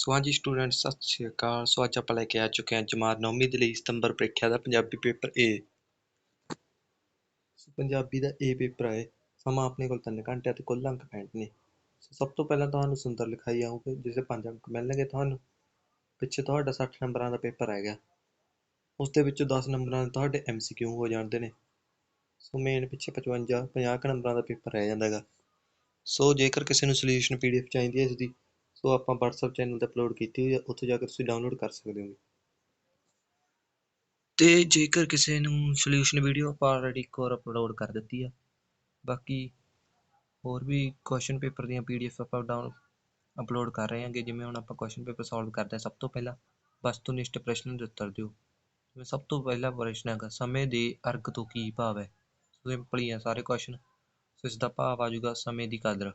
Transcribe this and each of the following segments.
ਸੋ ਹਾਂਜੀ ਸਟੂਡੈਂਟ, ਸਤਿ ਸ਼੍ਰੀ ਅਕਾਲ। ਸੋ ਅੱਜ ਆਪਾਂ ਲੈ ਕੇ ਆ ਚੁੱਕੇ ਹਾਂ ਜਮਾਤ 9ਵੀਂ ਦੇ ਲਈ ਸਤੰਬਰ ਪ੍ਰੀਖਿਆ ਦਾ ਪੰਜਾਬੀ ਪੇਪਰ ਏ ਸੋ ਪੰਜਾਬੀ ਦਾ ਏ ਪੇਪਰ ਹੈ ਸਮਾਂ ਆਪਣੇ ਕੋਲ 3 ਘੰਟੇ ਅਤੇ ਕੁੱਲ ਅੰਕ 65 ਨੇ। ਸੋ ਸਭ ਤੋਂ ਪਹਿਲਾਂ ਤੁਹਾਨੂੰ ਸੁੰਦਰ ਲਿਖਾਈ ਆਊਗੀ ਜਿਸ ਦੇ 5 ਅੰਕ ਮਿਲਣਗੇ ਤੁਹਾਨੂੰ। ਪਿੱਛੇ ਤੁਹਾਡਾ 60 ਨੰਬਰਾਂ ਦਾ ਪੇਪਰ ਆਏਗਾ ਉਸ ਦੇ ਵਿੱਚੋਂ 10 ਨੰਬਰਾਂ ਦੇ ਤੁਹਾਡੇ MCQ ਹੋ ਜਾਂਦੇ ਨੇ। ਸੋ ਮੇਨ ਪਿੱਛੇ 55 50 ਨੰਬਰਾਂ ਦਾ ਪੇਪਰ ਰਹਿ ਜਾਂਦਾ ਹੈਗਾ ਸੋ ਜੇਕਰ ਕਿਸੇ ਨੂੰ ਸੋਲੂਸ਼ਨ ਪੀਡੀਐਫ ਚਾਹੀਦੀ ਹੈ ਇਸ ਦੀ ਸੋ ਆਪਾਂ WhatsApp ਚੈਨਲ ਤੇ ਅਪਲੋਡ ਕੀਤੀ ਹੋਈ ਹੈ ਉੱਥੇ ਜਾ ਕੇ ਤੁਸੀਂ ਡਾਊਨਲੋਡ ਕਰ ਸਕਦੇ ਹੋ ਤੇ ਜੇਕਰ ਕਿਸੇ ਨੂੰ ਸੋਲੂਸ਼ਨ ਵੀਡੀਓ ਆਪਾਂ ਆਲਰੇਡੀ ਇੱਕ ਹੋਰ ਅਪਲੋਡ ਕਰ ਦਿੱਤੀ ਆ, ਬਾਕੀ ਹੋਰ ਵੀ ਕੁਐਸਚਨ ਪੇਪਰ ਦੀਆਂ ਪੀਡੀਐਫ ਆਪਾਂ ਡਾਊਨ ਅਪਲੋਡ ਕਰ ਰਹੇ ਹਾਂਗੇ, ਜਿਵੇਂ ਹੁਣ ਆਪਾਂ ਕੁਐਸਚਨ ਪੇਪਰ ਸੋਲਵ ਕਰਦੇ ਹਾਂ ਸਭ ਤੋਂ ਪਹਿਲਾਂ ਵਸਤੂਨਿਸ਼ਟ ਪ੍ਰਸ਼ਨ ਦੇ ਉੱਤਰ ਦਿਓ। ਜਿਵੇਂ ਸਭ ਤੋਂ ਪਹਿਲਾ ਪ੍ਰਸ਼ਨ ਹੈਗਾ, ਸਮੇਂ ਦੇ ਅਰਗ ਤੋਂ ਕੀ ਭਾਵ ਹੈ? ਸਿੰਪਲ ਹੀ ਆ ਸਾਰੇ ਕੁਐਸਚਨ ਸੋ ਇਸ ਦਾ ਭਾਵ ਆ ਜਾਊਗਾ ਸਮੇਂ ਦੀ ਕਦਰ।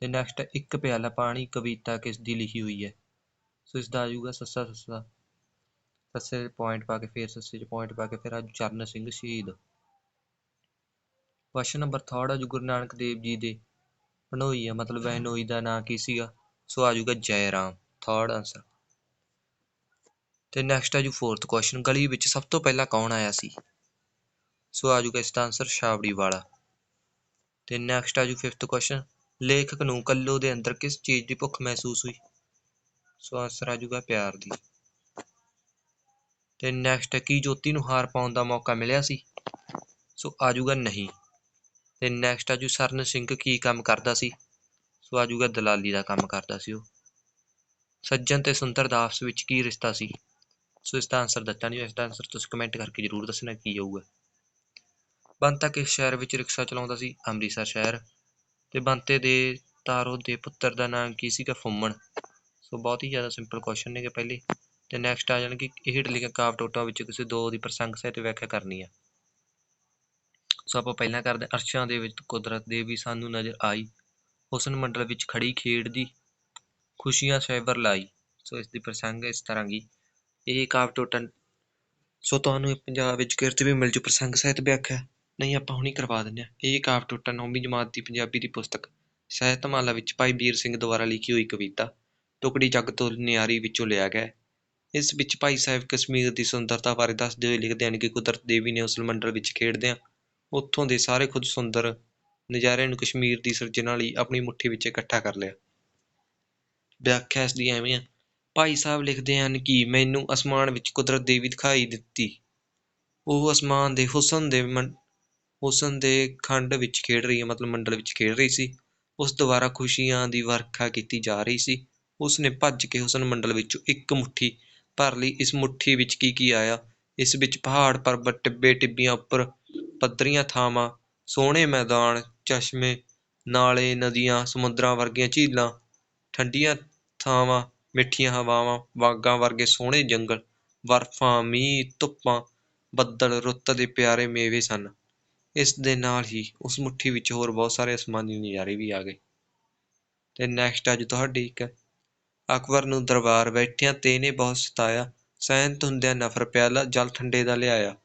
ਤੇ ਨੈਕਸਟ ਇੱਕ ਪਿਆਲਾ ਪਾਣੀ ਕਵਿਤਾ ਕਿਸ ਦੀ ਲਿਖੀ ਹੋਈ ਹੈ। ਸੋ ਇਸ ਦਾ ਆ ਜਾਊਗਾ ਸੱਸਾ ਸੱਸਾ। ਸੱਸੇ ਪੁਆਇੰਟ ਪਾ ਕੇ ਫਿਰ ਸੱਸੇ 'ਚ ਪੁਆਇੰਟ ਪਾ ਕੇ ਫਿਰ ਆ ਚਰਨ ਸਿੰਘ ਸ਼ਹੀਦ। ਕੁਐਸਚਨ ਨੰਬਰ 3 ਆ ਜੂ ਗੁਰੂ ਨਾਨਕ ਦੇਵ ਜੀ ਦੇ। ਭਣੋਈ ਆ, ਮਤਲਬ ਬਹਿਨੋਈ ਦਾ ਨਾਂ ਕੀ ਸੀਗਾ? ਸੋ ਆ ਜਾਊਗਾ ਜੈ ਰਾਮ ਥਰਡ ਆਨਸਰ ਤੇ ਨੈਕਸਟ ਆ ਜੂ ਫੋਰਥ ਕੁਐਸਚਨ ਗਲੀ ਵਿੱਚ ਸਭ ਤੋਂ ਪਹਿਲਾਂ ਕੌਣ ਆਇਆ ਸੀ? ਸੋ ਆ ਜਾਊਗਾ ਇਸ ਦਾ ਆਨਸਰ ਸ਼ਾਵੜੀ ਵਾਲਾ ਤੇ ਨੈਕਸਟ ਆ ਜੂ ਫਿਫਥ ਕੁਐਸਚਨ ਲੇਖਕ ਨੂੰ ਕੱਲੋ ਦੇ ਅੰਦਰ ਕਿਸ ਚੀਜ਼ ਦੀ ਭੁੱਖ ਮਹਿਸੂਸ ਹੋਈ? ਸੋ ਆਨਸਰ ਆ ਜਾਊਗਾ ਪਿਆਰ ਦੀ। ਤੇ ਨੈਕਸਟ ਕੀ ਜੋਤੀ ਨੂੰ ਹਾਰ ਪਾਉਣ ਦਾ ਮੌਕਾ ਮਿਲਿਆ ਸੀ? ਸੋ ਆ ਜਾਊਗਾ ਨਹੀਂ। ਤੇ ਨੈਕਸਟ ਆ ਜੂ ਸਰਨ ਸਿੰਘ ਕੀ ਕੰਮ ਕਰਦਾ ਸੀ? ਸੋ ਆ ਜਾਊਗਾ ਦਲਾਲੀ ਦਾ ਕੰਮ ਕਰਦਾ ਸੀ ਉਹ। ਸੱਜਣ ਤੇ ਸੁੰਦਰ ਦਾ ਆਪਸ ਵਿੱਚ ਕੀ ਰਿਸ਼ਤਾ ਸੀ? ਸੋ ਇਸ ਦਾ ਆਨਸਰ ਦਿੱਤਾ ਨਹੀਂ ਇਸ ਦਾ ਆਨਸਰ ਤੁਸੀਂ ਕਮੈਂਟ ਕਰਕੇ ਜ਼ਰੂਰ ਦੱਸਣਾ ਕੀ ਆਊਗਾ। ਬੰਤਾ ਕਿਸ ਸ਼ਹਿਰ ਵਿੱਚ ਰਿਕਸ਼ਾ ਚਲਾਉਂਦਾ ਸੀ? ਅੰਮ੍ਰਿਤਸਰ ਸ਼ਹਿਰ। ਤੇ ਬੰਤੇ ਦੇ ਤਾਰੋ ਦੇ ਪੁੱਤਰ ਦਾ ਨਾਮ ਕੀ ਸੀਗਾ? ਫੁੰਮਣ। ਸੋ ਬਹੁਤ ਹੀ ਜ਼ਿਆਦਾ ਸਿੰਪਲ ਕੁਐਸਚਨ ਨੇਗੇ ਪਹਿਲੇ। ਤੇ ਨੈਕਸਟ ਆ ਜਾਣਗੇ ਇਹ ਹੇਠ ਲਿਖੇ ਕਾਵ ਟੋਟਾ ਵਿੱਚ ਕਿਸੇ ਦੋ ਦੀ ਪ੍ਰਸੰਗ ਸਹਿਤ ਵਿਆਖਿਆ ਕਰਨੀ ਆ। ਸੋ ਆਪਾਂ ਪਹਿਲਾਂ ਕਰਦੇ ਅਰਸ਼ਾਂ ਦੇ ਵਿੱਚ ਕੁਦਰਤ ਦੇ ਵੀ ਸਾਨੂੰ ਨਜ਼ਰ ਆਈ। ਹੁਸਨ ਮੰਡਲ ਵਿੱਚ ਖੜੀ ਖੇਡ ਦੀ ਖੁਸ਼ੀਆਂ ਸ਼ੈਵਰ ਲਾਈ। ਸੋ ਇਸ ਦੀ ਪ੍ਰਸੰਗ ਇਸ ਤਰ੍ਹਾਂ ਦੀ ਇਹ ਕਾਵ ਟੋਟਾ ਸੋ ਤੁਹਾਨੂੰ ਪੰਜਾਬ ਵਿੱਚ ਕਿਰਤ ਵੀ ਮਿਲ ਜੂ ਪ੍ਰਸੰਗ ਸਹਿਤ ਵਿਆਖਿਆ। ਨਹੀਂ, ਆਪਾਂ ਹੁਣੀ ਕਰਵਾ ਦਿੰਦੇ ਹਾਂ। ਇਹ ਕਾਵ ਟੋਟਾ, ਨੌਵੀਂ ਜਮਾਤ ਦੀ ਪੰਜਾਬੀ ਦੀ ਪੁਸਤਕ। ਸਾਹਿਤਮਾਲਾ ਵਿੱਚ ਭਾਈ ਵੀਰ ਸਿੰਘ ਦੁਆਰਾ ਲਿਖੀ ਹੋਈ ਕਵਿਤਾ, ਟੁਕੜੀ ਜੱਗ ਤੋਂ ਨਿਆਰੀ ਵਿੱਚੋਂ ਲਿਆ ਗਿਆ ਇਸ ਵਿੱਚ ਭਾਈ ਸਾਹਿਬ ਕਸ਼ਮੀਰ ਦੀ ਸੁੰਦਰਤਾ ਬਾਰੇ ਦੱਸਦੇ ਹੋਏ ਲਿਖਦੇ ਹਨ ਕਿ ਕੁਦਰਤ ਦੇਵੀ ਨੇ ਉਸ ਮੰਡਲ ਵਿੱਚ ਖੇਡਦਿਆਂ ਉੱਥੋਂ ਦੇ ਸਾਰੇ ਖੁਦ ਸੁੰਦਰ ਨਜ਼ਾਰਿਆਂ ਨੂੰ ਕਸ਼ਮੀਰ ਦੀ ਸਿਰਜਣਾ ਲਈ ਆਪਣੀ ਮੁੱਠੀ ਵਿੱਚ ਇਕੱਠਾ ਕਰ ਲਿਆ। ਵਿਆਖਿਆ ਇਸ ਦੀ ਐਵੇਂ ਆ ਭਾਈ ਸਾਹਿਬ ਲਿਖਦੇ ਹਨ ਕਿ ਮੈਨੂੰ ਅਸਮਾਨ ਵਿੱਚ ਕੁਦਰਤ ਦੇਵੀ ਦਿਖਾਈ ਦਿੱਤੀ। ਉਹ ਅਸਮਾਨ ਦੇ ਹੁਸਨ ਦੇ ਹੁਸਨ ਦੇ ਖੰਡ ਵਿੱਚ ਖੇਡ ਰਹੀ ਹੈ, ਮਤਲਬ ਮੰਡਲ ਵਿੱਚ ਖੇਡ ਰਹੀ ਸੀ। ਉਸ ਦੁਆਰਾ ਖੁਸ਼ੀਆਂ ਦੀ ਵਰਖਾ ਕੀਤੀ ਜਾ ਰਹੀ ਸੀ। ਉਸ ਨੇ ਭੱਜ ਕੇ ਹੁਸਨ ਮੰਡਲ ਵਿੱਚੋਂ ਇੱਕ ਮੁੱਠੀ ਭਰ ਲਈ। ਇਸ ਮੁੱਠੀ ਵਿੱਚ ਕੀ ਕੀ ਆਇਆ? ਇਸ ਵਿੱਚ ਪਹਾੜ, ਪਰਬਤ, ਟਿੱਬੇ, ਟਿੱਬੀਆਂ ਉੱਪਰ ਪੱਧਰੀਆਂ ਥਾਵਾਂ, ਸੋਹਣੇ ਮੈਦਾਨ, ਚਸ਼ਮੇ, ਨਾਲੇ ਨਦੀਆਂ, ਸਮੁੰਦਰਾਂ ਵਰਗੀਆਂ ਝੀਲਾਂ, ਠੰਡੀਆਂ ਥਾਵਾਂ, ਮਿੱਠੀਆਂ ਹਵਾਵਾਂ, ਬਾਗਾਂ ਵਰਗੇ ਸੋਹਣੇ ਜੰਗਲ, ਬਰਫਾਂ, ਮੀਂਹ, ਧੁੱਪਾਂ, ਬੱਦਲ, ਰੁੱਤ ਦੇ ਪਿਆਰੇ ਮੇਵੇ ਸਨ। ਇਸ ਦੇ ਨਾਲ ਹੀ ਉਸ ਮੁੱਠੀ ਵਿੱਚ ਹੋਰ ਬਹੁਤ ਸਾਰੇ ਅਸਮਾਨੀ ਨਜ਼ਾਰੇ ਵੀ ਆ ਗਏ। ਤੇ ਨੈਕਸਟ ਅੱਜ ਤੁਹਾਡੀ ਇੱਕ ਅਕਬਰ ਨੂੰ ਦਰਬਾਰ ਬੈਠਿਆਂ ਤੇ ਨੇ ਬਹੁਤ ਸਤਾਇਆ ਸਹਿਨਤ ਹੁੰਦਿਆਂ ਨਫ਼ਰ ਪਿਆਲਾ, ਜਲ ਠੰਡੇ ਦਾ ਲਿਆਇਆ।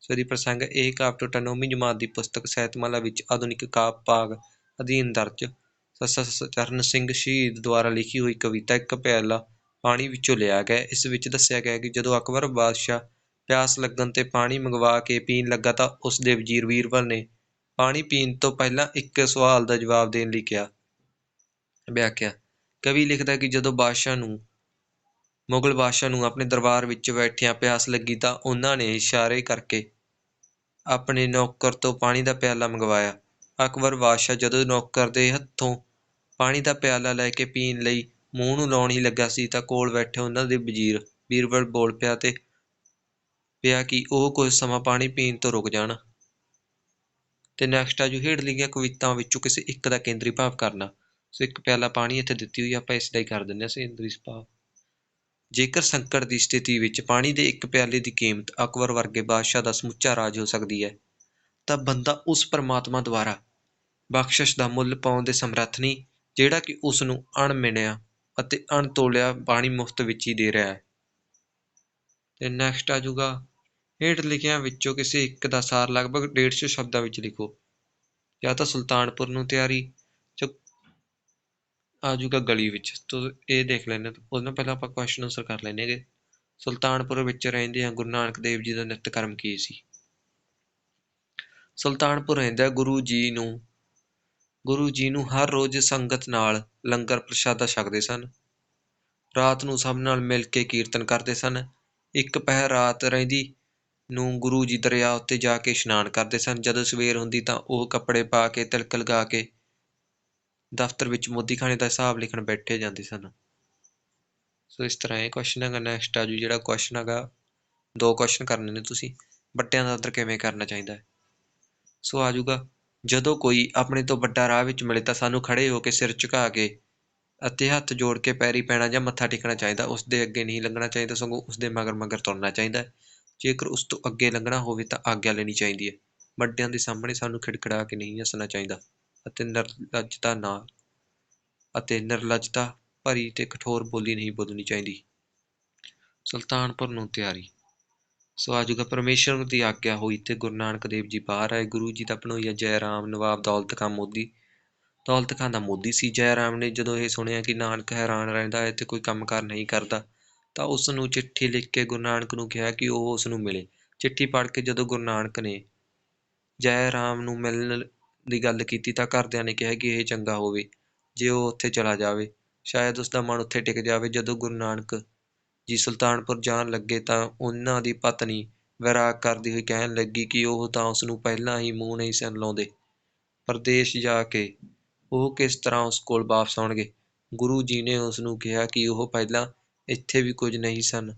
ਸੋ ਦੀ ਪ੍ਰਸੰਗ ਇਹ ਕਾਵ ਟੋਟਾ ਨੌਵੀਂ ਜਮਾਤ ਦੀ ਪੁਸਤਕ ਸਹਿਤਮਾਲਾ ਵਿੱਚ ਆਧੁਨਿਕ ਕਾਵ ਭਾਗ ਅਧੀਨ ਦਰਜ। ਸੱਸਾ ਸਿੰਘ ਸ਼ਹੀਦ ਦੁਆਰਾ ਲਿਖੀ ਹੋਈ ਕਵਿਤਾ ਇੱਕ ਪਿਆਲਾ ਪਾਣੀ ਵਿੱਚੋਂ ਲਿਆ ਗਿਆ। ਇਸ ਵਿੱਚ ਦੱਸਿਆ ਗਿਆ ਕਿ ਜਦੋਂ ਅਕਬਰ ਬਾਦਸ਼ਾਹ ਪਿਆਸ ਲੱਗਣ ਤੇ ਪਾਣੀ ਮੰਗਵਾ ਕੇ ਪੀਣ ਲੱਗਾ ਤਾਂ ਉਸ ਦੇ ਵਜ਼ੀਰ ਵੀਰਬਲ ਨੇ ਪਾਣੀ ਪੀਣ ਤੋਂ ਪਹਿਲਾਂ ਇੱਕ ਸਵਾਲ ਦਾ ਜਵਾਬ ਦੇਣ ਲਈ ਕਿਹਾ। ਵਿਆਖਿਆ, ਕਵੀ ਲਿਖਦਾ ਕਿ ਜਦੋਂ ਬਾਦਸ਼ਾਹ ਨੂੰ, ਮੁਗਲ ਬਾਦਸ਼ਾਹ ਨੂੰ ਆਪਣੇ ਦਰਬਾਰ ਵਿੱਚ ਬੈਠਿਆਂ ਪਿਆਸ ਲੱਗੀ ਤਾਂ ਉਹਨਾਂ ਨੇ ਇਸ਼ਾਰੇ ਕਰਕੇ ਆਪਣੇ ਨੌਕਰ ਤੋਂ ਪਾਣੀ ਦਾ ਪਿਆਲਾ ਮੰਗਵਾਇਆ। ਅਕਬਰ ਬਾਦਸ਼ਾਹ ਜਦੋਂ ਨੌਕਰ ਦੇ ਹੱਥੋਂ ਪਾਣੀ ਦਾ ਪਿਆਲਾ ਲੈ ਕੇ ਪੀਣ ਲਈ ਮੂੰਹ ਨੂੰ ਲਾਉਣ ਹੀ ਲੱਗਾ ਸੀ ਤਾਂ ਕੋਲ ਬੈਠੇ ਉਹਨਾਂ ਦੇ ਵਜ਼ੀਰ ਬੀਰਬਲ ਬੋਲ ਪਿਆ ਤੇ ਪਿਆ ਕਿ ਉਹ ਕੁਝ ਸਮਾਂ ਪਾਣੀ ਪੀਣ ਤੋਂ ਰੁਕ ਜਾਣ। ਤੇ ਨੈਕਸਟ ਆ ਜੋ ਹੇਠ ਲਿਖੀਆਂ ਕਵਿਤਾਵਾਂ ਵਿੱਚੋਂ ਕਿਸੇ ਇੱਕ ਦਾ ਕੇਂਦਰੀ ਭਾਵ ਕਰਨਾ। ਸੋ ਇੱਕ ਪਿਆਲਾ ਪਾਣੀ ਇੱਥੇ ਦਿੱਤੀ ਹੋਈ ਆਪਾਂ ਇਸ ਦਾ ਹੀ ਕਰ ਦਿੰਦੇ ਹਾਂ ਸੇਂਦਰੀ ਭਾਵ। ਜੇਕਰ ਸੰਕਟ ਦੀ ਸਥਿਤੀ ਵਿੱਚ ਪਾਣੀ ਦੇ ਇੱਕ ਪਿਆਲੇ ਦੀ ਕੀਮਤ ਅਕਬਰ ਵਰਗੇ ਬਾਦਸ਼ਾਹ ਦਾ ਸਮੁੱਚਾ ਰਾਜ ਹੋ ਸਕਦੀ ਹੈ, ਤਾਂ ਬੰਦਾ ਉਸ ਪਰਮਾਤਮਾ ਦੁਆਰਾ ਬਖਸ਼ਿਸ਼ ਦਾ ਮੁੱਲ ਪਾਉਣ ਦੇ ਸਮਰੱਥ ਨਹੀਂ, ਜਿਹੜਾ ਕਿ ਉਸ ਨੂੰ ਅਣਮਿਣਿਆ ਅਤੇ ਅਣਤੋਲਿਆ ਪਾਣੀ ਮੁਫਤ ਵਿੱਚ ਹੀ ਦੇ ਰਿਹਾ ਹੈ। ਤੇ ਨੈਕਸਟ ਆ ਜਾਊਗਾ ਹੇਠ ਲਿਖਿਆਂ ਵਿੱਚੋਂ ਕਿਸੇ ਇੱਕ ਦਾ ਸਾਰ ਲਗਭਗ 150 ਸ਼ਬਦਾਂ ਵਿੱਚ ਲਿਖੋ। ਜਾਂ ਤਾਂ ਸੁਲਤਾਨਪੁਰ ਨੂੰ ਤਿਆਰੀ ਚ ਆ ਜੂਗਾ ਗਲੀ ਵਿੱਚ। ਤੋ ਇਹ ਦੇਖ ਲੈਣੇ ਉਹਦੇ ਨਾਲ ਪਹਿਲਾਂ ਆਪਾਂ ਕੁਐਸਚਨ ਆਨਸਰ ਕਰ ਲੈਣੇਗੇ ਸੁਲਤਾਨਪੁਰ ਵਿੱਚ ਰਹਿੰਦੇ ਆ ਗੁਰੂ ਨਾਨਕ ਦੇਵ ਜੀ ਦਾ ਨਿੱਤ ਕਰਮ ਕੀ ਸੀ? ਸੁਲਤਾਨਪੁਰ ਰਹਿੰਦਾ ਗੁਰੂ ਜੀ ਨੂੰ, ਗੁਰੂ ਜੀ ਨੂੰ ਹਰ ਰੋਜ਼ ਸੰਗਤ ਨਾਲ ਲੰਗਰ ਪ੍ਰਸ਼ਾਦਾ ਛਕਦੇ ਸਨ। ਰਾਤ ਨੂੰ ਸਭ ਨਾਲ ਮਿਲ ਕੇ ਕੀਰਤਨ ਕਰਦੇ ਸਨ। ਇੱਕ ਪਹਿਰ ਰਾਤ ਰਹਿੰਦੀ ਨੂੰ ਗੁਰੂ ਜੀ ਦਰਿਆ ਉੱਤੇ ਜਾ ਕੇ ਇਸ਼ਨਾਨ ਕਰਦੇ ਸਨ। ਜਦੋਂ ਸਵੇਰ ਹੁੰਦੀ ਤਾਂ ਉਹ ਕੱਪੜੇ ਪਾ ਕੇ ਤਿਲਕ ਲਗਾ ਕੇ ਦਫ਼ਤਰ ਵਿੱਚ ਮੋਦੀਖਾਨੇ ਦਾ ਹਿਸਾਬ ਲਿਖਣ ਬੈਠੇ ਜਾਂਦੇ ਸਨ। ਸੋ ਇਸ ਤਰ੍ਹਾਂ ਇਹ ਕੁਐਸਚਨ ਹੈਗਾ ਨੈਕਸਟ ਆ ਜੂ ਜਿਹੜਾ ਕੁਐਸਚਨ ਹੈਗਾ, ਦੋ ਕੁਐਸਚਨ ਕਰਨੇ ਨੇ ਤੁਸੀਂ। ਵੱਡਿਆਂ ਦਾ ਆਦਰ ਕਿਵੇਂ ਕਰਨਾ ਚਾਹੀਦਾ ਹੈ? ਸੋ ਆ ਜਾਊਗਾ। ਜਦੋਂ ਕੋਈ ਆਪਣੇ ਤੋਂ ਵੱਡਾ ਰਾਹ ਵਿੱਚ ਮਿਲੇ ਤਾਂ ਸਾਨੂੰ ਖੜੇ ਹੋ ਕੇ ਸਿਰ ਝੁਕਾ ਕੇ ਅਤੇ ਹੱਥ ਜੋੜ ਕੇ ਪੈਰੀ ਪੈਣਾ ਜਾਂ ਮੱਥਾ ਟੇਕਣਾ ਚਾਹੀਦਾ। ਉਸ ਦੇ ਅੱਗੇ ਨਹੀਂ ਲੰਘਣਾ ਚਾਹੀਦਾ। ਸਗੋਂ ਉਸ ਦੇ ਮਗਰ ਮਗਰ ਤੁਰਨਾ ਚਾਹੀਦਾ ਜੇਕਰ ਉਸ ਤੋਂ ਅੱਗੇ ਲੰਘਣਾ ਹੋਵੇ ਤਾਂ ਆਗਿਆ ਲੈਣੀ ਚਾਹੀਦੀ ਹੈ। ਵੱਡਿਆਂ ਦੇ ਸਾਹਮਣੇ ਸਾਨੂੰ ਖਿੜਖੜਾ ਕੇ ਨਹੀਂ ਹੱਸਣਾ ਚਾਹੀਦਾ ਅਤੇ ਨਿਰਲਜਤਾ ਨਾਲ ਅਤੇ ਨਿਰਲਜਤਾ ਭਰੀ ਤੇ ਕਠੋਰ ਬੋਲੀ ਨਹੀਂ ਬੋਲਣੀ ਚਾਹੀਦੀ। ਸੁਲਤਾਨਪੁਰ ਨੂੰ ਤਿਆਰੀ। ਸੋ ਆਜੂਗਾ ਪਰਮੇਸ਼ਰ ਦੀ ਆਗਿਆ ਹੋਈ ਤੇ ਗੁਰੂ ਨਾਨਕ ਦੇਵ ਜੀ ਬਾਹਰ ਆਏ। ਗੁਰੂ ਜੀ ਦਾ ਭਣੋਈਆ ਜੈ ਰਾਮ, ਨਵਾਬ ਦੌਲਤ ਖਾਂ ਮੋਦੀ, ਦੌਲਤ ਖਾਂ ਦਾ ਮੋਦੀ ਸੀ। ਜੈ ਰਾਮ ਨੇ ਜਦੋਂ ਇਹ ਸੁਣਿਆ ਕਿ ਨਾਨਕ ਹੈਰਾਨ ਰਹਿੰਦਾ ਹੈ ਤੇ ਕੋਈ ਕੰਮਕਾਰ ਨਹੀਂ ਕਰਦਾ ਤਾਂ ਉਸ ਨੂੰ ਚਿੱਠੀ ਲਿਖ ਕੇ ਗੁਰੂ ਨਾਨਕ ਨੂੰ ਕਿਹਾ ਕਿ ਉਹ ਉਸ ਨੂੰ ਮਿਲੇ। ਚਿੱਠੀ ਪੜ੍ਹ ਕੇ ਜਦੋਂ ਗੁਰੂ ਨਾਨਕ ਨੇ ਜੈ ਰਾਮ ਨੂੰ ਮਿਲਣ ਦੀ ਗੱਲ ਕੀਤੀ ਤਾਂ ਘਰਦਿਆਂ ਨੇ ਕਿਹਾ ਕਿ ਇਹ ਚੰਗਾ ਹੋਵੇ, ਜੇ ਉਹ ਉੱਥੇ ਚਲਾ ਜਾਵੇ। ਸ਼ਾਇਦ ਉਸ ਦਾ ਮਨ ਉੱਥੇ ਟਿਕ ਜਾਵੇ। ਜਦੋਂ ਗੁਰੂ ਨਾਨਕ ਜੀ ਸੁਲਤਾਨਪੁਰ ਜਾਣ ਲੱਗੇ ਤਾਂ ਉਹਨਾਂ ਦੀ ਪਤਨੀ ਵਿਰਾਗ ਕਰਦੀ ਹੋਈ ਕਹਿਣ ਲੱਗੀ ਕਿ ਉਹ ਤਾਂ ਉਸ ਨੂੰ ਪਹਿਲਾਂ ਹੀ ਮੂੰਹ ਨਹੀਂ ਸਨ ਲਾਉਂਦੇ। ਪ੍ਰਦੇਸ਼ ਜਾ ਕੇ ਉਹ ਕਿਸ ਤਰ੍ਹਾਂ ਉਸ ਕੋਲ ਵਾਪਸ ਆਉਣਗੇ? ਗੁਰੂ ਜੀ ਨੇ ਉਸ ਨੂੰ ਕਿਹਾ ਕਿ ਉਹ ਪਹਿਲਾਂ ਇੱਥੇ ਵੀ ਕੁਝ ਨਹੀਂ ਸਨ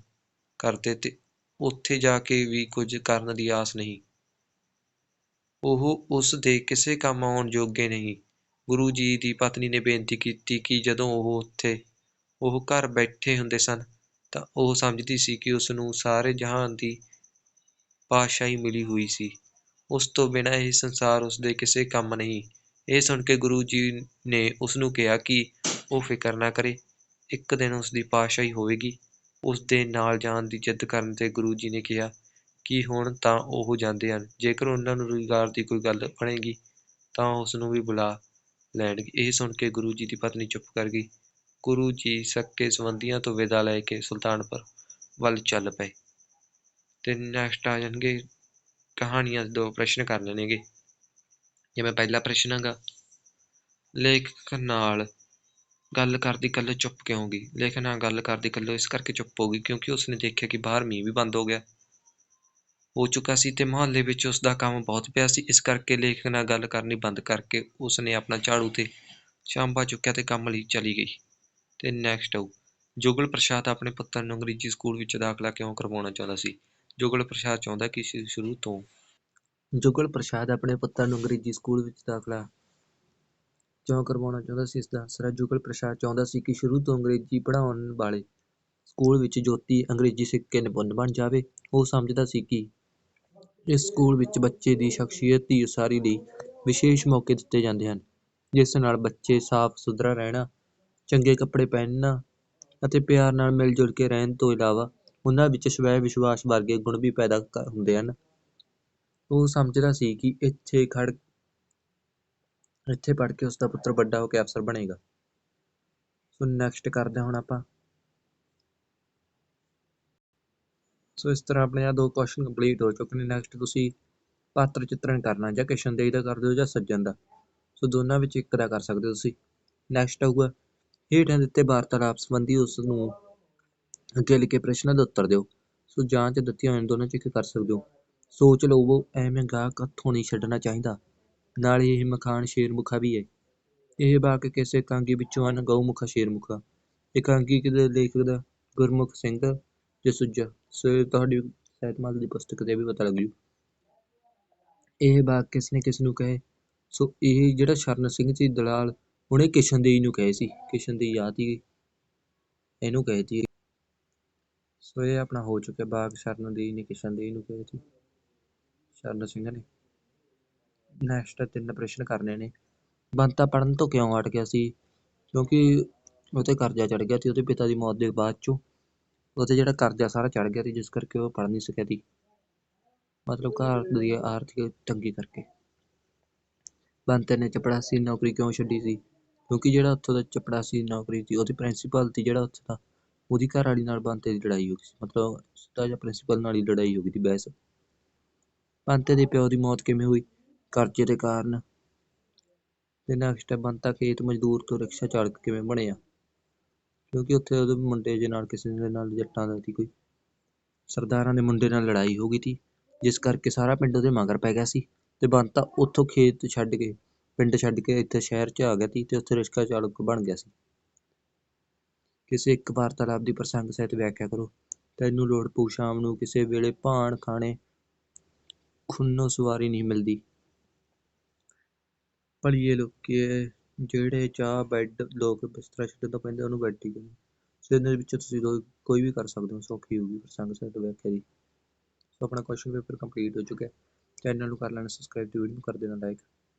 ਕਰਦੇ ਅਤੇ ਉੱਥੇ ਜਾ ਕੇ ਵੀ ਕੁਝ ਕਰਨ ਦੀ ਆਸ ਨਹੀਂ। ਉਹ ਉਸ ਦੇ ਕਿਸੇ ਕੰਮ ਆਉਣ ਜੋਗੇ ਨਹੀਂ। ਗੁਰੂ ਜੀ ਦੀ ਪਤਨੀ ਨੇ ਬੇਨਤੀ ਕੀਤੀ ਕਿ ਜਦੋਂ ਉਹ ਉੱਥੇ ਉਹ ਘਰ ਬੈਠੇ ਹੁੰਦੇ ਸਨ ਤਾਂ ਉਹ ਸਮਝਦੀ ਸੀ ਕਿ ਉਸ ਨੂੰ ਸਾਰੇ ਜਹਾਨ ਦੀ ਪਾਤਸ਼ਾਹੀ ਮਿਲੀ ਹੋਈ ਸੀ। ਉਸ ਤੋਂ ਬਿਨਾਂ ਇਹ ਸੰਸਾਰ ਉਸ ਦੇ ਕਿਸੇ ਕੰਮ ਨਹੀਂ। ਇਹ ਸੁਣ ਕੇ ਗੁਰੂ ਜੀ ਨੇ ਉਸ ਨੂੰ ਕਿਹਾ ਕਿ ਉਹ ਫਿਕਰ ਨਾ ਕਰੇ। ਇੱਕ ਦਿਨ ਉਸ ਦੀ ਪਾਤਸ਼ਾਹੀ ਹੋਵੇਗੀ। ਉਸ ਦੇ ਨਾਲ ਜਾਣ ਦੀ ਜਿੱਦ ਕਰਨ ਤੇ ਗੁਰੂ ਜੀ ਨੇ ਕਿਹਾ ਕਿ ਹੁਣ ਤਾਂ ਉਹ ਜਾਂਦੇ ਹਨ। ਜੇਕਰ ਉਹਨਾਂ ਨੂੰ ਰੁਜ਼ਗਾਰ ਦੀ ਕੋਈ ਗੱਲ ਬਣੇਗੀ, ਤਾਂ ਉਸ ਨੂੰ ਵੀ ਬੁਲਾ ਲੈਣਗੇ। ਇਹ ਸੁਣ ਕੇ ਗੁਰੂ ਜੀ ਦੀ ਪਤਨੀ ਚੁੱਪ ਕਰ ਗਈ। ਗੁਰੂ ਜੀ ਸਕੇ ਸੰਬੰਧੀਆਂ ਤੋਂ ਵਿਦਾ ਲੈ ਕੇ ਸੁਲਤਾਨਪੁਰ ਵੱਲ ਚੱਲ ਪਏ ਤੇ ਨੈਕਸਟ ਆ ਜਾਣਗੇ। ਕਹਾਣੀਆਂ ਦੋ ਪ੍ਰਸ਼ਨ ਕਰ ਲੈਣਗੇ ਜਿਵੇਂ ਪਹਿਲਾ ਪ੍ਰਸ਼ਨ ਹੈਗਾ, ਲੇਖਕ ਨਾਲ ਗੱਲ ਕਰਦੀ ਕੱਲੇ ਚੁੱਪ ਕਿਉਂ ਗਈ? ਲੇਖਕ ਨਾਲ ਗੱਲ ਕਰਦੀ ਕੱਲੇ ਇਸ ਕਰਕੇ ਚੁੱਪ ਹੋ ਗਈ ਕਿਉਂਕਿ ਉਸਨੇ ਦੇਖਿਆ ਕਿ ਬਾਹਰ ਮੀਂਹ ਵੀ ਬੰਦ ਹੋ ਗਿਆ। ਹੋ ਚੁੱਕਾ ਸੀ ਤੇ ਮੁਹੱਲੇ ਵਿੱਚ ਉਸ ਦਾ ਕੰਮ ਬਹੁਤ ਪਿਆ ਸੀ। ਇਸ ਕਰਕੇ ਲੇਖਕ ਨਾਲ ਗੱਲ ਕਰਨੀ ਬੰਦ ਕਰਕੇ ਉਸਨੇ ਆਪਣਾ ਝਾੜੂ ਤੇ ਸਾਂਭਾ ਚੁੱਕਿਆ ਤੇ ਕੰਮ ਲਈ ਚਲੀ ਗਈ। ਤੇ ਨੈਕਸਟ ਆਊ। ਜੁਗਲ ਪ੍ਰਸਾਦ ਆਪਣੇ ਪੁੱਤਰ ਨੂੰ ਅੰਗਰੇਜ਼ੀ ਸਕੂਲ ਵਿੱਚ ਦਾਖਲਾ ਕਿਉਂ ਕਰਵਾਉਣਾ ਚਾਹੁੰਦਾ ਸੀ? ਜੁਗਲ ਪ੍ਰਸਾਦ ਚਾਹੁੰਦਾ ਕਿ ਸ਼ੁਰੂ ਤੋਂ। ਜੁਗਲ ਪ੍ਰਸਾਦ ਆਪਣੇ ਪੁੱਤਰ ਨੂੰ ਅੰਗਰੇਜ਼ੀ ਸਕੂਲ ਵਿੱਚ ਦਾਖਲਾ ਕਿਉਂ ਕਰਵਾਉਣਾ ਚਾਹੁੰਦਾ ਸੀ? ਇਸਦਾ ਦਾ ਹੈ ਜੁਗਲ ਪ੍ਰਸਾਦ ਚਾਹੁੰਦਾ ਸੀ ਕਿ ਸ਼ੁਰੂ ਤੋਂ ਅੰਗਰੇਜ਼ੀ ਪੜ੍ਹਾਉਣ ਵਾਲੇ ਸਕੂਲ ਵਿੱਚ ਜੋਤੀ ਅੰਗਰੇਜ਼ੀ ਸਿੱਖ ਕੇ ਨਿਪੁੰਨ ਬਣ ਜਾਵੇ। ਉਹ ਸਮਝਦਾ ਸੀ ਕਿ ਇਸ ਸਕੂਲ ਵਿੱਚ ਬੱਚੇ ਦੀ ਸ਼ਖਸੀਅਤ ਦੀ ਉਸਾਰੀ ਲਈ ਵਿਸ਼ੇਸ਼ ਮੌਕੇ ਦਿੱਤੇ ਜਾਂਦੇ ਹਨ, ਜਿਸ ਨਾਲ ਬੱਚੇ ਸਾਫ਼ ਸੁਥਰਾ ਰਹਿਣਾ, ਚੰਗੇ ਕੱਪੜੇ ਪਹਿਨਣਾ ਅਤੇ ਪਿਆਰ ਨਾਲ ਮਿਲ ਜੁਲ ਕੇ ਰਹਿਣ ਤੋਂ ਇਲਾਵਾ ਉਹਨਾਂ ਵਿੱਚ ਸਵੈ ਵਿਸ਼ਵਾਸ ਵਰਗੇ ਗੁਣ ਵੀ ਪੈਦਾ ਕ- ਹੁੰਦੇ ਹਨ। ਉਹ ਸਮਝਦਾ ਸੀ ਕਿ ਇੱਥੇ ਖੜ ਇੱਥੇ ਪੜ੍ਹ ਕੇ ਉਸ ਦਾ ਪੁੱਤਰ ਵੱਡਾ ਹੋ ਕੇ ਅਫਸਰ ਬਣੇਗਾ। ਸੋ ਨੈਕਸਟ ਕਰਦੇ ਹਾਂ ਹੁਣ ਆਪਾਂ। ਸੋ ਇਸ ਤਰ੍ਹਾਂ ਆਪਣੇ ਆ ਦੋ ਕੁਐਸਚਨ ਕੰਪਲੀਟ ਹੋ ਚੁੱਕੇ ਨੇ। ਨੈਕਸਟ ਤੁਸੀਂ ਪਾਤਰ ਚਿੱਤਰਣ ਕਰਨਾ, ਜਾਂ ਕਿਸ਼ਨਦੇਵੀ ਦਾ ਕਰਦੇ ਹੋ ਜਾਂ ਸੱਜਣ ਦਾ। ਸੋ ਦੋਨਾਂ ਵਿੱਚ ਇੱਕ ਦਾ ਕਰ ਸਕਦੇ ਹੋ ਤੁਸੀਂ। ਨੈਕਸਟ ਆਊਗਾ, ਹੇਠਾਂ ਦਿੱਤੇ ਵਾਰਤਾਲਾਪ ਸੰਬੰਧੀ ਉਸ ਨੂੰ ਅੱਗੇ ਲਿਖੇ ਪ੍ਰਸ਼ਨਾਂ ਦਾ ਉੱਤਰ ਦਿਓ। ਸੋ ਜਾਂਚ ਦਿੱਤੀ ਹੋਈਆਂ ਦੋਨਾਂ ਚ ਇੱਕ ਕਰ ਸਕਦੇ ਹੋ। ਸੋਚ ਲਵੋ ਐਵੇਂ ਗਾਹਕ ਹੱਥੋਂ ਨਹੀਂ ਛੱਡਣਾ ਚਾਹੀਦਾ। ਨਾਲ ਹੀ ਇਹ ਮਖਾਨ ਸ਼ੇਰਮੁਖਾ ਵੀ ਹੈ। ਇਹ ਵਾਕ ਕਿਸੇ ਇਕਾਂਗੀ ਵਿੱਚੋਂ ਹਨ, ਗਊਮੁਖਾ, ਸ਼ੇਰਮੁਖਾ। ਇਕਾਂਗੀ ਦੇ ਲੇਖਕ ਦਾ? ਗੁਰਮੁਖ ਸਿੰਘ ਜਸੁਜਾ ਸੋ ਇਹ ਤੁਹਾਡੀ ਸਾਹਿਤਮਾਲ ਦੀ ਪੁਸਤਕ ਤੇ ਵੀ ਪਤਾ ਲੱਗ। ਜੂ ਇਹ ਵਾਕ ਕਿਸ ਨੇ ਕਿਸ ਨੂੰ ਕਹੇ? ਸੋ ਇਹ ਜਿਹੜਾ ਸ਼ਰਨ ਸਿੰਘ ਸੀ, ਦਲਾਲ, ਉਹਨੇ ਕਿਸ਼ਨਦੇਵੀ ਨੂੰ ਕਹੇ ਸੀ। ਕਿਸ਼ਨਦੇਵੀ ਯਾਦ ਹੀ ਇਹਨੂੰ ਕਹੇ ਸੀ। ਸੋ ਇਹ ਆਪਣਾ ਹੋ ਚੁੱਕਿਆ ਬਾਗ ਸ਼ਰਨਦੇਵੀ ਨੇ ਕਿਸ਼ਨਦੇਵੀ ਨੂੰ ਕਹੇ ਸੀ। ਸ਼ਰਨ ਸਿੰਘ ਨੇ ਨੈਕਸਟ ਤਿੰਨ ਪ੍ਰਸ਼ਨ ਕਰਨੇ ਨੇ। ਬੰਤਾ ਪੜਨ ਤੋਂ ਕਿਉਂ ਹਟ ਗਿਆ ਸੀ? ਕਿਉਂਕਿ ਉਹ ਕਰਜ਼ਾ ਚੜ ਗਿਆ ਸੀ, ਉਹਦੇ ਪਿਤਾ ਦੀ ਮੌਤ ਦੇ ਬਾਅਦ ਚੋਂ। ਉਹਤੇ ਜਿਹੜਾ ਕਰਜ਼ਾ ਸਾਰਾ ਚੜ ਗਿਆ ਸੀ, ਜਿਸ ਕਰਕੇ ਉਹ ਪੜ੍ਹ ਨਹੀਂ ਸਕਿਆ ਸੀ। ਮਤਲਬ ਘਰ ਦੀ ਆਰਥਿਕ ਤੰਗੀ ਕਰਕੇ। ਬੰਤੇ ਨੇ ਚਪੜਾਸੀ ਨੌਕਰੀ ਕਿਉਂ ਛੱਡੀ ਸੀ? ਕਿਉਂਕਿ ਜਿਹੜਾ ਉੱਥੋਂ ਦਾ ਚਪੜਾਸੀ ਨੌਕਰੀ ਸੀ, ਉਹਦੀ ਪ੍ਰਿੰਸੀਪਲ ਸੀ ਜਿਹੜਾ ਉੱਥੇ ਦਾ, ਉਹਦੀ ਘਰ ਵਾਲੀ ਨਾਲ ਬੰਤੇ ਦੀ ਲੜਾਈ ਹੋ ਗਈ ਸੀ। ਮਤਲਬ ਸਿੱਧਾ ਜਿਹਾ ਪ੍ਰਿੰਸੀਪਲ ਨਾਲ ਹੀ ਲੜਾਈ ਹੋ ਗਈ ਸੀ, ਬਹਿਸ। ਬੰਤੇ ਦੇ ਪਿਓ ਦੀ ਮੌਤ ਕਿਵੇਂ ਹੋਈ? ਕਰਜ਼ੇ ਦੇ ਕਾਰਨ ਤੇ ਨੈਕਸਟ ਹੈ ਬੰਤਾ ਖੇਤ ਮਜ਼ਦੂਰ ਤੋਂ ਰਿਕਸ਼ਾ ਚਾਲਕ ਕਿਵੇਂ ਬਣਿਆ ਕਿਉਂਕਿ ਉੱਥੇ ਉਹਦੇ ਮੁੰਡੇ ਦੇ ਨਾਲ ਕਿਸੇ ਦੇ ਨਾਲ ਜੱਟਾਂ ਦਾ ਸੀ ਕੋਈ। ਸਰਦਾਰਾਂ ਦੇ ਮੁੰਡੇ ਨਾਲ ਲੜਾਈ ਹੋ ਗਈ ਸੀ, ਜਿਸ ਕਰਕੇ ਸਾਰਾ ਪਿੰਡ ਉਹਦੇ ਮਗਰ ਪੈ ਗਿਆ ਸੀ ਤੇ ਬੰਤਾ ਉੱਥੋਂ ਖੇਤ ਛੱਡ ਕੇ, ਪਿੰਡ ਛੱਡ ਕੇ ਇੱਥੇ ਸ਼ਹਿਰ 'ਚ ਆ ਗਿਆ ਸੀ ਤੇ ਉੱਥੇ ਰਿਕਸ਼ਾ ਚਾਲਕ ਬਣ ਗਿਆ ਸੀ। ਕਿਸੇ ਇੱਕ ਵਾਰਤਾਲਾਪ ਦੀ ਪ੍ਰਸੰਗ ਸਹਿਤ ਵਿਆਖਿਆ ਕਰੋ। ਤੈਨੂੰ ਲੋੜ ਪਊ ਸ਼ਾਮ ਨੂੰ ਕਿਸੇ ਵੇਲੇ ਭਾਣ ਖਾਣੇ ਖੁੰਨੋ ਸਵਾਰੀ ਨਹੀਂ ਮਿਲਦੀ। ਭਲੀਏ ਲੋਕੇ ਜਿਹੜੇ ਚਾਹ, ਬੈੱਡ ਲੋਕ ਬਿਸਤਰਾ ਛੱਡਣ ਤੋਂ ਪੈਂਦੇ ਉਹਨੂੰ ਬੈੱਡ ਹੀ ਕਹਿੰਦੇ ਸੋ ਇਹਨਾਂ ਦੇ ਵਿੱਚੋਂ ਤੁਸੀਂ ਦੋ ਕੋਈ ਵੀ ਕਰ ਸਕਦੇ ਹੋ, ਸੌਖੀ ਹੋਊਗੀ ਪ੍ਰਸੰਗ ਸਹਿਤ ਵਿਆਖਿਆ ਦੀ। ਸੋ ਆਪਣਾ ਕੁਐਸਚਨ ਪੇਪਰ ਕੰਪਲੀਟ ਹੋ ਚੁੱਕਿਆ। ਹੈ ਚੈਨਲ ਨੂੰ ਕਰ ਲੈਣਾ ਸਬਸਕ੍ਰਾਈਬ ਤੇ ਵੀਡੀਓ ਨੂੰ, ਕਰ ਦੇਣਾ ਲਾਈਕ